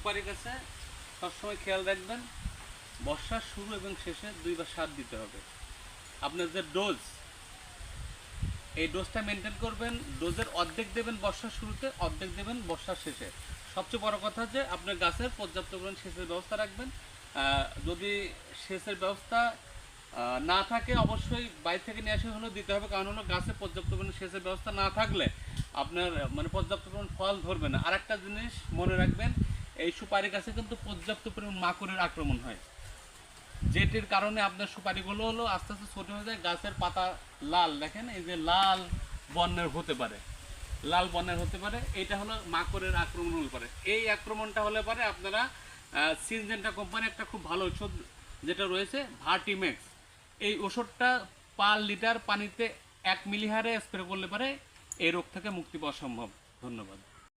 সুপারি গাছে সবসময় খেয়াল রাখবেন বর্ষার শুরু এবং শেষে দুইবার সার দিতে হবে। আপনার যে ডোজ, এই ডোজটা মেনটেন করবেন, ডোজের অর্ধেক দেবেন বর্ষার শুরুতে, অর্ধেক দেবেন বর্ষার শেষে। সবচেয়ে বড় কথা যে আপনার গাছের পর্যাপ্ত পরিমাণ সেচের ব্যবস্থা রাখবেন। যদি সেচের ব্যবস্থা না থাকে, অবশ্যই বাইরে থেকে নিয়ে আসে হলেও দিতে হবে। কারণ হলো গাছে পর্যাপ্ত পরিমাণ সেচের ব্যবস্থা না থাকলে আপনার মানে পর্যাপ্ত পরিমাণ ফল ধরবে না। আর একটা জিনিস মনে রাখবেন এই সুপারি গাছে কিন্তু পর্যাপ্ত পরিমাণ মাকড়ের আক্রমণ হয়। যেটির কারণে আপনার সুপারিগুলো হলো আস্তে আস্তে ছোটো হয়ে যায়, গাছের পাতা লাল, দেখেন, এই যে লাল বর্ণের হতে পারে। লাল বর্ণের হতে পারে, এটা হলো মাকড়ের আক্রমণ হতে পারে। এই আক্রমণটা হলে পরে আপনারা সিনজেন্টা কোম্পানি একটা খুব ভালো ওষুধ যেটা রয়েছে ভার্টিমেক্স এই ওষুধটা পার লিটার পানিতে এক মিলিহারে স্প্রে করলে পারে এই রোগ থেকে মুক্তি পাওয়া সম্ভব। ধন্যবাদ।